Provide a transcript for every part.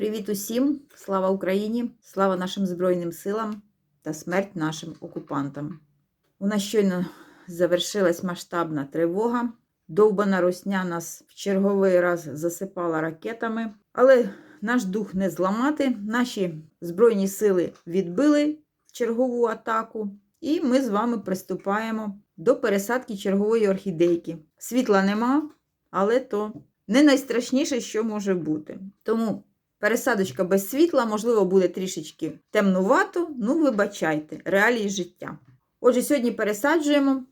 Привіт усім! Слава Україні! Слава нашим Збройним силам та смерть нашим окупантам. У нас щойно завершилась масштабна тривога. Довбана русня нас в черговий раз засипала ракетами, але наш дух не зламати. Наші Збройні сили відбили чергову атаку, і ми з вами приступаємо до пересадки чергової орхідейки. Світла нема, але то не найстрашніше, що може бути. Тому пересадочка без світла, можливо, буде трішечки темнувато, ну, вибачайте, реалії життя. Отже, сьогодні пересаджуємо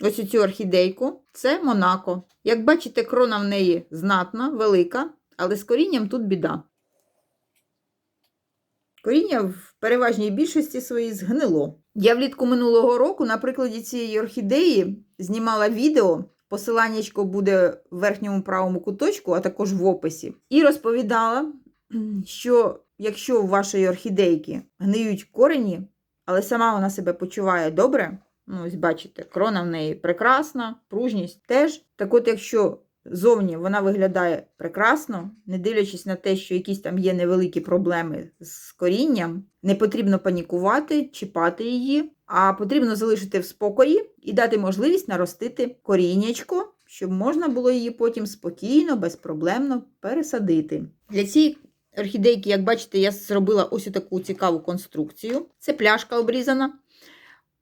ось цю орхідейку. Це Монако. Як бачите, крона в неї знатна, велика, але з корінням тут біда. Коріння в переважній більшості своїй згнило. Я влітку минулого року на прикладі цієї орхідеї знімала відео. Посиланнячко буде в верхньому правому куточку, а також в описі. І розповідала, що якщо у вашої орхідейки гниють корені, але сама вона себе почуває добре, ну, ось бачите, крона в неї прекрасна, пружність теж. Так от, якщо зовні вона виглядає прекрасно, не дивлячись на те, що якісь там є невеликі проблеми з корінням, не потрібно панікувати, чіпати її, а потрібно залишити в спокої і дати можливість наростити коріннячко, щоб можна було її потім спокійно, безпроблемно пересадити. Для цієї орхідейки, як бачите, я зробила ось таку цікаву конструкцію. Це пляшка обрізана,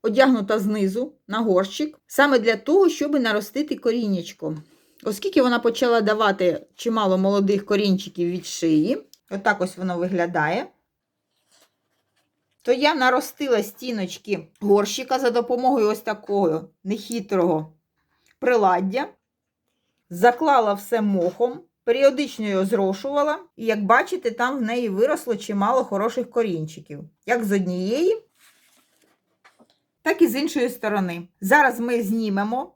одягнута знизу на горщик, саме для того, щоб наростити коріннячко. Оскільки вона почала давати чимало молодих корінчиків від шиї, отак ось воно виглядає, то я наростила стіночки горщика за допомогою ось такого нехитрого приладдя, заклала все мохом, періодично його зрошувала, і, як бачите, там в неї виросло чимало хороших корінчиків. Як з однієї, так і з іншої сторони. Зараз ми знімемо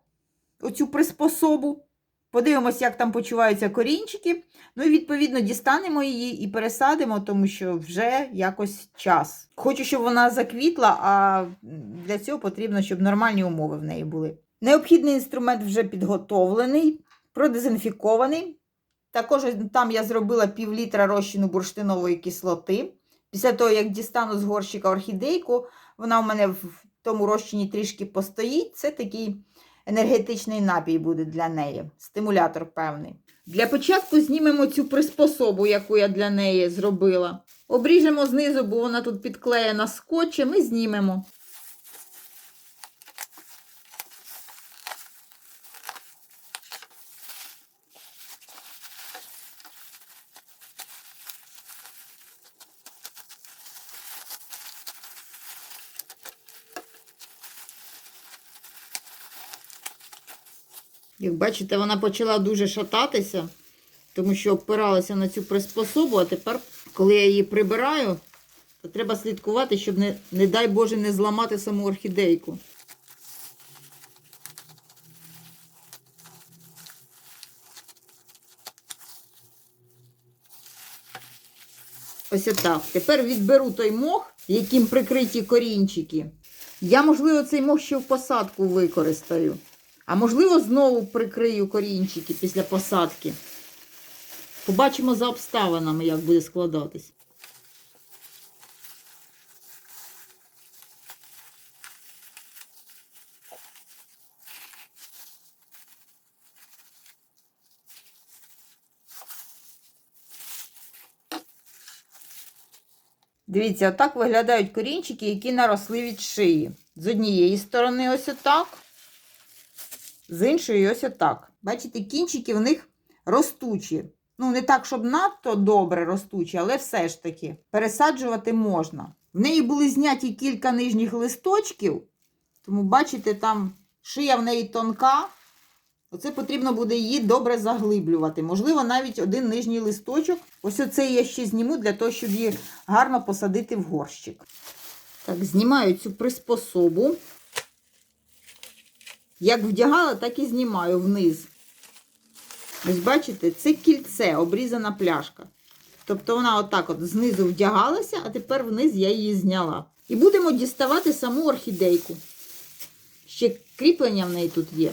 оцю приспособу. Подивимося, як там почуваються корінчики. Ну і, відповідно, дістанемо її і пересадимо, тому що вже якось час. Хочу, щоб вона заквітла, а для цього потрібно, щоб нормальні умови в неї були. Необхідний інструмент вже підготовлений, продезінфікований. Також там я зробила пів літра розчину бурштинової кислоти. Після того, як дістану з горщика орхідейку, вона у мене в тому розчині трішки постоїть. Це такий енергетичний напій буде для неї, стимулятор певний. Для початку знімемо цю приспособу, яку я для неї зробила. Обріжемо знизу, бо вона тут підклеєна скотчем, і знімемо. Як бачите, вона почала дуже шататися, тому що опиралася на цю приспособу, а тепер, коли я її прибираю, то треба слідкувати, щоб, не, не дай Боже, не зламати саму орхідейку. Ось так. Тепер відберу той мох, яким прикриті корінчики. Я, можливо, цей мох ще в посадку використаю. А можливо, знову прикрию корінчики після посадки. Побачимо за обставинами, як буде складатись. Дивіться, отак виглядають корінчики, які наросли від шиї. З однієї сторони, ось отак з іншої ось отак. Бачите, кінчики в них ростучі. Ну, не так, щоб надто добре ростучі, але все ж таки пересаджувати можна. В неї були зняті кілька нижніх листочків, тому, бачите, там шия в неї тонка. Оце потрібно буде її добре заглиблювати. Можливо, навіть один нижній листочок. Ось оцей я ще зніму для того, щоб її гарно посадити в горщик. Так, знімаю цю приспособу. Як вдягала, так і знімаю вниз. Ось бачите, це кільце, обрізана пляшка. Тобто вона отак от знизу вдягалася, а тепер вниз я її зняла. І будемо діставати саму орхідейку. Ще кріплення в неї тут є.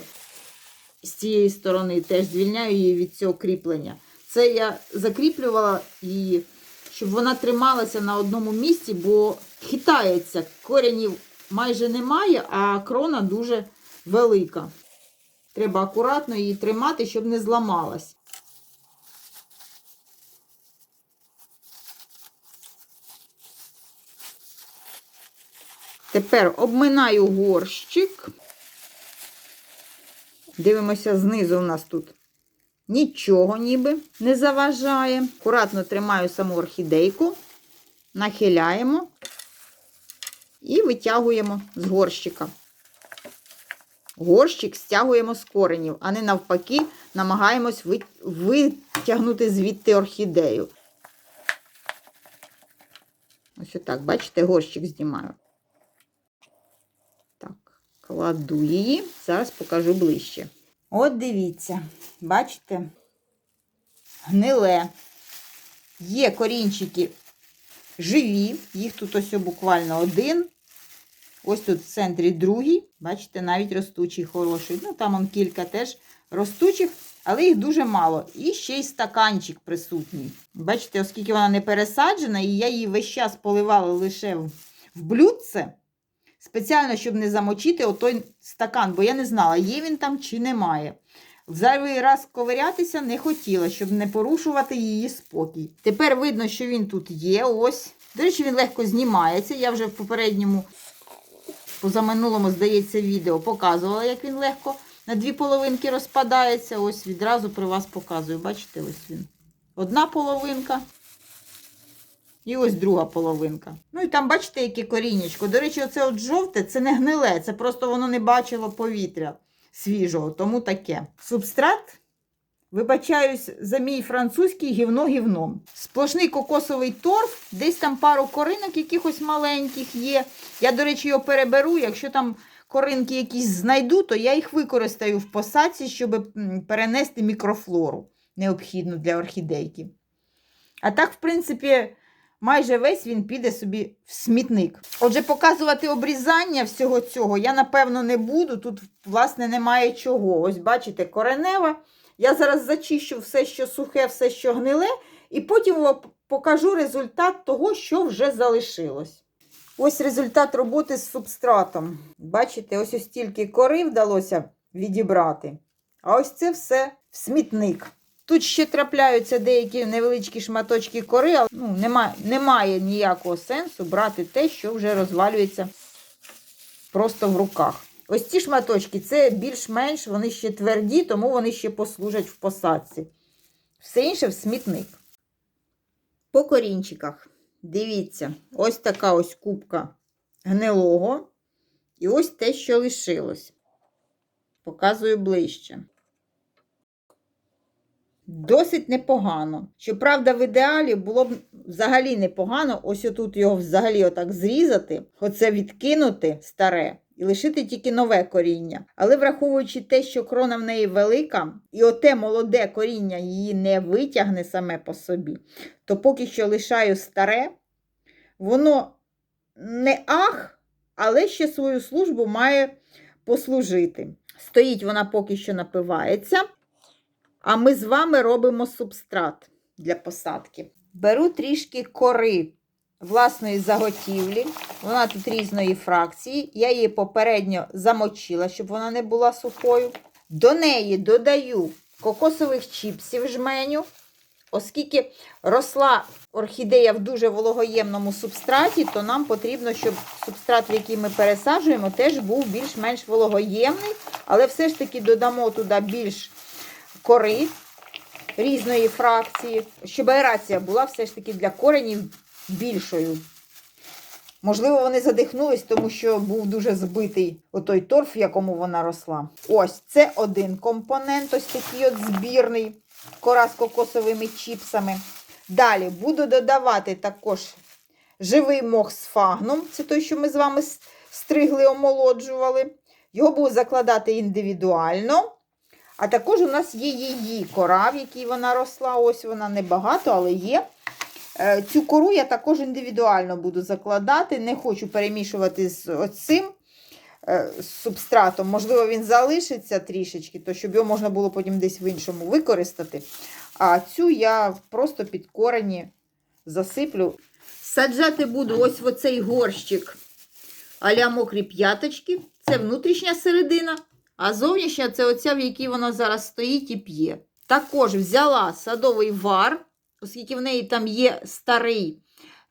З цієї сторони теж звільняю її від цього кріплення. Це я закріплювала її, щоб вона трималася на одному місці, бо хитається. Коренів майже немає, а крона дуже велика. Треба акуратно її тримати, щоб не зламалась. Тепер обминаю горщик. Дивимося, знизу у нас тут нічого ніби не заважає. Акуратно тримаю саму орхідейку, нахиляємо і витягуємо з горщика. Горщик стягуємо з коренів, а не навпаки, намагаємось витягнути звідти орхідею. Ось отак, бачите, горщик знімаю. Так, кладу її, зараз покажу ближче. От дивіться, бачите? Гниле. Є корінчики живі, їх тут ось буквально один. Ось тут в центрі другий, бачите, навіть ростучий хороший. Ну, там он кілька теж ростучих, але їх дуже мало. І ще й стаканчик присутній. Бачите, оскільки вона не пересаджена, і я її весь час поливала лише в, блюдце, спеціально, щоб не замочити отой стакан, бо я не знала, є він там чи немає. В зайвий раз ковирятися не хотіла, щоб не порушувати її спокій. Тепер видно, що він тут є. Ось. До речі, він легко знімається. Я вже в попередньому, позаминулому, здається, відео показувала, як він легко на дві половинки розпадається. Ось відразу при вас показую. Бачите, ось він. Одна половинка. І ось друга половинка. Ну і там, бачите, яке корінечко. До речі, оце от жовте, це не гниле, це просто воно не бачило повітря свіжого, тому таке. Субстрат, вибачаюсь, за мій французький гівно гівном. Сплошний кокосовий торф, десь там пару коринок якихось маленьких є. Я, до речі, його переберу. Якщо там коринки якісь знайду, то я їх використаю в посадці, щоб перенести мікрофлору необхідну для орхідейки. А так, в принципі, майже весь він піде собі в смітник. Отже, показувати обрізання всього цього я, напевно, не буду. Тут, власне, немає чого. Ось, бачите, коренева. Я зараз зачищу все, що сухе, все, що гниле, і потім вам покажу результат того, що вже залишилось. Ось результат роботи з субстратом. Бачите, ось ось стільки кори вдалося відібрати. А ось це все в смітник. Тут ще трапляються деякі невеличкі шматочки кори, але ну, немає, немає ніякого сенсу брати те, що вже розвалюється просто в руках. Ось ці шматочки це більш-менш вони ще тверді, тому вони ще послужать в посадці. Все інше в смітник. По корінчиках. Дивіться, ось така ось кубка гнилого. І ось те, що лишилось. Показую ближче. Досить непогано. Щоправда, в ідеалі було б взагалі непогано ось отут його взагалі отак зрізати, оце відкинути старе і лишити тільки нове коріння. Але враховуючи те, що крона в неї велика, і оте молоде коріння її не витягне саме по собі, то поки що лишаю старе, воно не ах, але ще свою службу має послужити. Стоїть вона поки що напивається. А ми з вами робимо субстрат для посадки. Беру трішки кори власної заготівлі. Вона тут різної фракції. Я її попередньо замочила, щоб вона не була сухою. До неї додаю кокосових чіпсів жменю. Оскільки росла орхідея в дуже вологоємному субстраті, то нам потрібно, щоб субстрат, в який ми пересаджуємо, теж був більш-менш вологоємний, але все ж таки додамо туди більш кори різної фракції, щоб аерація була все ж таки для коренів більшою. Можливо, вони задихнулись, тому що був дуже збитий отой торф, в якому вона росла. Ось це один компонент, ось такий от збірний, кора з кокосовими чіпсами. Далі буду додавати також живий мох з фагном. Це той, що ми з вами стригли, омолоджували. Його буду закладати індивідуально. А також у нас є її кора, в якій вона росла. Ось вона небагато, але є. Е, Цю кору я також індивідуально буду закладати. Не хочу перемішувати з оцим. е, субстратом. Можливо, він залишиться трішечки, то щоб його можна було потім десь в іншому використати. А цю я просто під корені засиплю. Саджати буду ось в оцей горщик аля мокрі п'яточки. Це внутрішня середина, а зовнішня це оця, в якій вона зараз стоїть і п'є. Також взяла садовий вар, оскільки в неї там є старий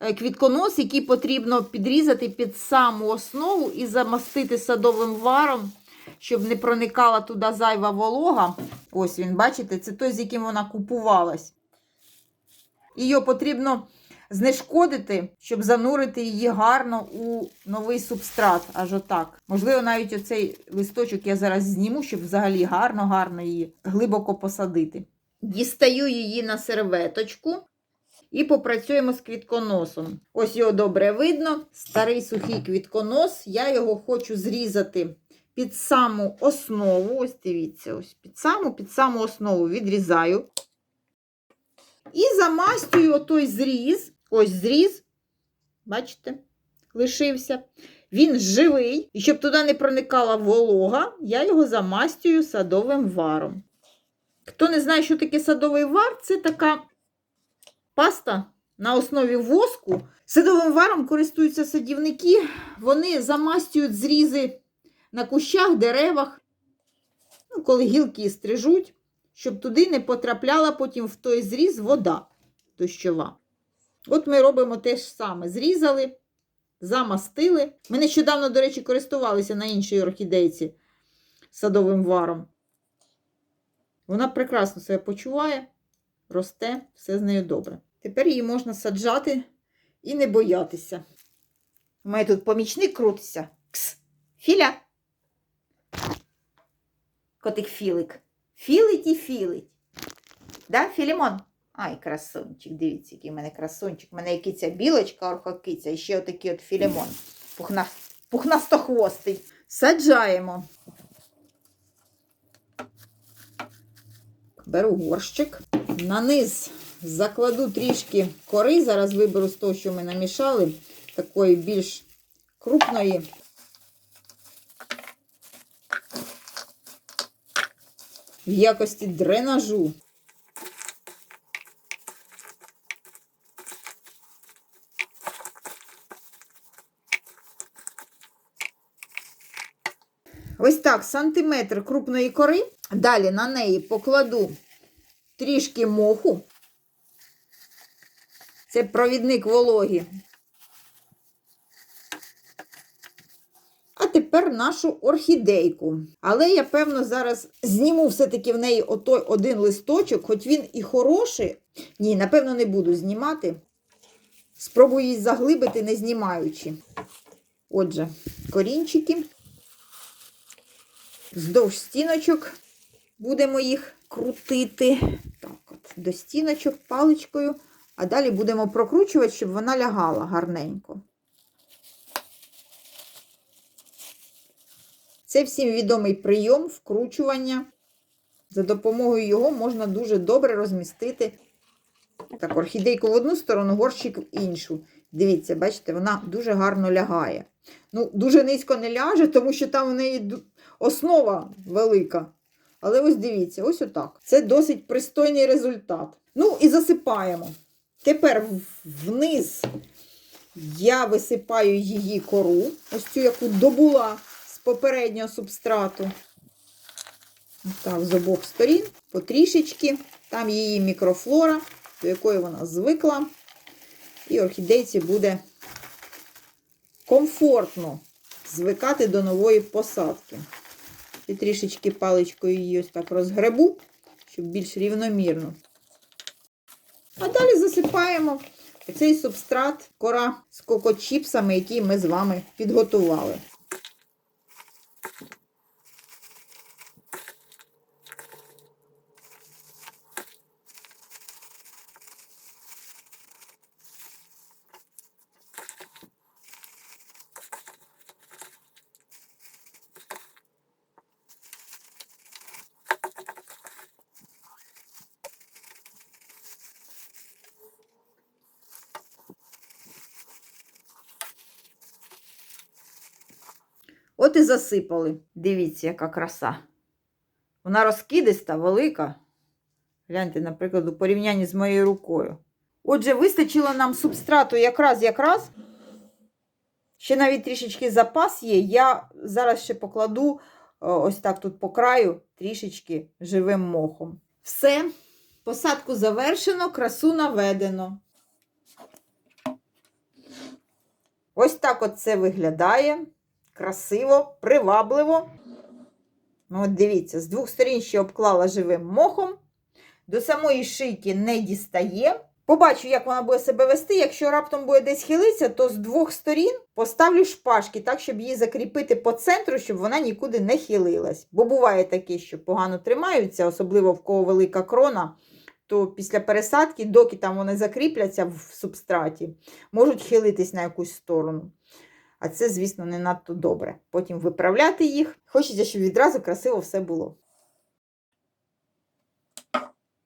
е, квітконос, який потрібно підрізати під саму основу і замастити садовим варом, щоб не проникала туди зайва волога. Ось він, бачите, це той, з яким вона купувалась. Його потрібно знешкодити, щоб занурити її гарно у новий субстрат. Аж отак. Можливо, навіть оцей листочок я зараз зніму, щоб взагалі гарно-гарно її глибоко посадити. Дістаю її на серветочку і попрацюємо з квітконосом. Ось його добре видно. Старий сухий квітконос. Я його хочу зрізати під саму основу. Ось дивіться, ось під саму, під саму основу відрізаю. І замастюю отой зріз. Ось зріз. Бачите, лишився. Він живий. І щоб туди не проникала волога, я його замастюю садовим варом. Хто не знає, що таке садовий вар, це така паста на основі воску. Садовим варом користуються садівники. Вони замастюють зрізи на кущах, деревах, ну, коли гілки стрижуть, щоб туди не потрапляла потім в той зріз вода дощова. От ми робимо те ж саме. Зрізали, замастили. Ми нещодавно, до речі, користувалися на іншій орхідейці садовим варом. Вона прекрасно себе почуває, росте, все з нею добре. Тепер її можна саджати і не боятися. У мене тут помічник крутиться. Кс. Філя. Котик Філик. Філить і філить. Да, Філімон? Ай, красунчик, дивіться, який в мене красунчик. У мене є киця білочка, орхокиця, і ще отакий от філімон. Пухна... Пухнастохвостий. Саджаємо. Беру горщик. На низ закладу трішки кори. Зараз виберу з того, що ми намішали, такої більш крупної. В якості дренажу. Ось так, сантиметр крупної кори. Далі на неї покладу трішки моху. Це провідник вологі. А тепер нашу орхідейку. Але я, певно, зараз зніму все-таки в неї отой один листочок, хоч він і хороший. Ні, напевно, не буду знімати. Спробую її заглибити, не знімаючи. Отже, корінчики. Вздовж стіночок будемо їх крутити. Так, от, до стіночок паличкою. А далі будемо прокручувати, щоб вона лягала гарненько. Це всім відомий прийом вкручування. За допомогою його можна дуже добре розмістити так, орхідейку в одну сторону, горщик в іншу. Дивіться, бачите, вона дуже гарно лягає. Ну, дуже низько не ляже, тому що там в неї основа велика. Але ось дивіться, ось отак. Це досить пристойний результат. Ну і засипаємо. Тепер вниз я висипаю її кору, ось цю, яку добула з попереднього субстрату. Так, з обох сторін, потрішечки. Там її мікрофлора, до якої вона звикла. І орхідейці буде комфортно звикати до нової посадки. І трішечки паличкою її ось так розгребу, щоб більш рівномірно. А далі засипаємо цей субстрат, кора з кокочіпсами, які ми з вами підготували. Засипали. Дивіться, яка краса. Вона розкидиста, велика. Гляньте, наприклад, у порівнянні з моєю рукою. Отже, вистачило нам субстрату якраз якраз. Ще навіть трішечки запас є. Я зараз ще покладу ось так тут по краю трішечки живим мохом. Все, посадку завершено, красу наведено. Ось так от це виглядає. Красиво, привабливо. Ну, от дивіться, з двох сторін ще обклала живим мохом. До самої шийки не дістає. Побачу, як вона буде себе вести. Якщо раптом буде десь хилитися, то з двох сторін поставлю шпажки, так, щоб її закріпити по центру, щоб вона нікуди не хилилась. Бо буває таке, що погано тримаються, особливо в кого велика крона, то після пересадки, доки там вони закріпляться в субстраті, можуть хилитись на якусь сторону. А це, звісно, не надто добре. Потім виправляти їх. Хочеться, щоб відразу красиво все було.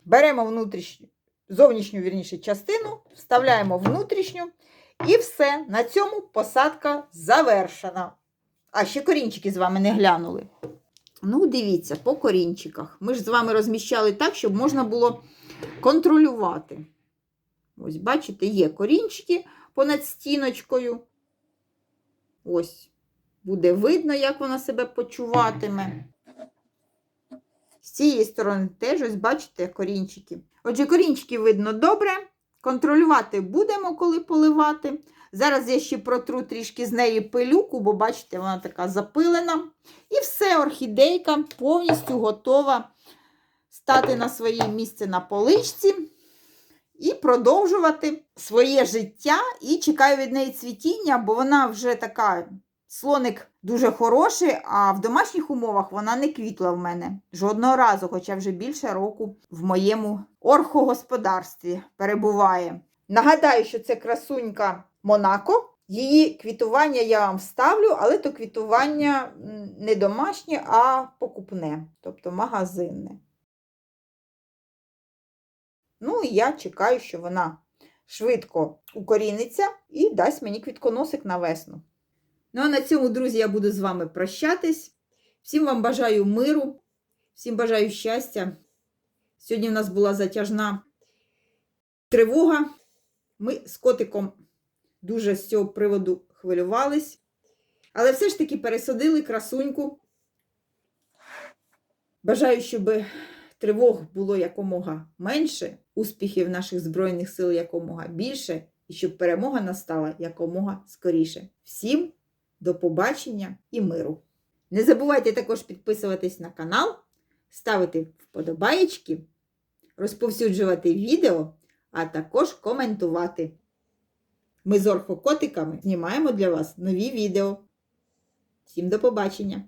Беремо внутрішню, зовнішню вірніше, частину, вставляємо внутрішню. І все. На цьому посадка завершена. А ще корінчики з вами не глянули. Ну, дивіться, по корінчиках. Ми ж з вами розміщали так, щоб можна було контролювати. Ось, бачите, є корінчики понад стіночкою. Ось, буде видно, як вона себе почуватиме. З цієї сторони теж, ось, бачите, корінчики. Отже, корінчики видно добре. Контролювати будемо, коли поливати. Зараз я ще протру трішки з неї пилюку, бо, бачите, вона така запилена. І все, орхідейка повністю готова стати на своє місце на поличці і продовжувати своє життя. І чекаю від неї цвітіння, бо вона вже така слоник дуже хороший, а в домашніх умовах вона не квітла в мене жодного разу, хоча вже більше року в моєму орхогосподарстві перебуває. Нагадаю, що це красунька Монако. Її квітування я вам ставлю, але то квітування не домашнє, а покупне, тобто магазинне. Ну, і я чекаю, що вона швидко укоріниться і дасть мені квітконосик на весну. Ну, а на цьому, друзі, я буду з вами прощатись. Всім вам бажаю миру, всім бажаю щастя. Сьогодні в нас була затяжна тривога. Ми з котиком дуже з цього приводу хвилювались. Але все ж таки пересадили красуньку. Бажаю, щоб тривог було якомога менше, успіхів наших Збройних сил якомога більше, і щоб перемога настала якомога скоріше. Всім до побачення і миру! Не забувайте також підписуватись на канал, ставити вподобаєчки, розповсюджувати відео, а також коментувати. Ми з орхокотиками знімаємо для вас нові відео. Всім до побачення!